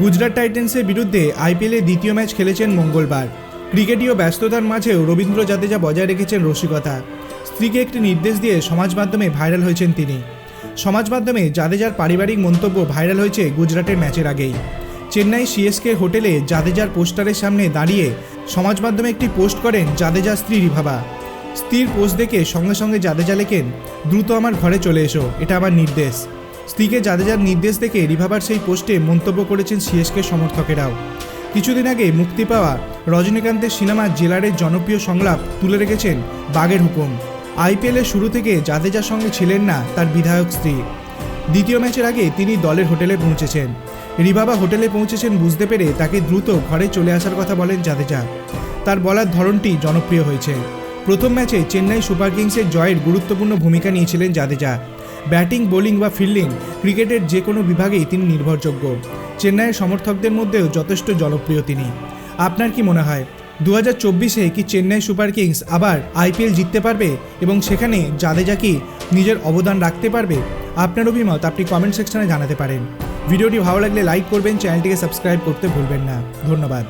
গুজরাট টাইটেন্সের বিরুদ্ধে আইপিএলে দ্বিতীয় ম্যাচ খেলেছেন মঙ্গলবার। ক্রিকেটীয় ব্যস্ততার মাঝেও রবীন্দ্র জাদেজা বজায় রেখেছেন রসিকতা। স্ত্রীকে একটি নির্দেশ দিয়ে সমাজ মাধ্যমে ভাইরাল হয়েছেন তিনি। সমাজ মাধ্যমে জাদেজার পারিবারিক মন্তব্য ভাইরাল হয়েছে গুজরাটের ম্যাচের আগেই। চেন্নাই সিএসকে হোটেলে জাদেজার পোস্টারের সামনে দাঁড়িয়ে সমাজ মাধ্যমে একটি পোস্ট করেন জাদেজার স্ত্রী রিভাবা। স্ত্রীর পোস্ট দেখে সঙ্গে সঙ্গে জাদেজা লেখেন, দ্রুত আমার ঘরে চলে এসো। এটা আমার নির্দেশ। স্ত্রীকে জাদেজার নির্দেশ দেখে রিভাবার সেই পোস্টে মন্তব্য করেছেন সিএসকে সমর্থকেরাও। কিছুদিন আগে মুক্তি পাওয়া রজনীকান্তের সিনেমা জেলারের জনপ্রিয় সংলাপ তুলে রেখেছেন বাগের হুকুম। আইপিএলের শুরু থেকে জাদেজার সঙ্গে ছিলেন না তার বিধায়ক স্ত্রী। দ্বিতীয় ম্যাচের আগে তিনি দলের হোটেলে পৌঁছেছেন। রিভাবা হোটেলে পৌঁছেছেন বুঝতে পেরে তাকে দ্রুত ঘরে চলে আসার কথা বলেন জাদেজা। তার বলার ধরনটি জনপ্রিয় হয়েছে। প্রথম ম্যাচে চেন্নাই সুপার কিংসের জয়ের গুরুত্বপূর্ণ ভূমিকা নিয়েছিলেন জাদেজা। ব্যাটিং, বোলিং বা ফিল্ডিং ক্রিকেটের যে কোনো বিভাগেই তিনি নির্ভরযোগ্য। চেন্নাইয়ের সমর্থকদের মধ্যেও যথেষ্ট জনপ্রিয় তিনি। আপনার কি মনে হয় দু হাজার চব্বিশে কি চেন্নাই সুপার কিংস আবার আইপিএল জিততে পারবে এবং সেখানে জাদেজা কি নিজের অবদান রাখতে পারবে? আপনার অভিমত আপনি কমেন্ট সেকশনে জানাতে পারেন। ভিডিওটি ভালো লাগলে লাইক করবেন, চ্যানেলটিকে সাবস্ক্রাইব করতে ভুলবেন না। ধন্যবাদ।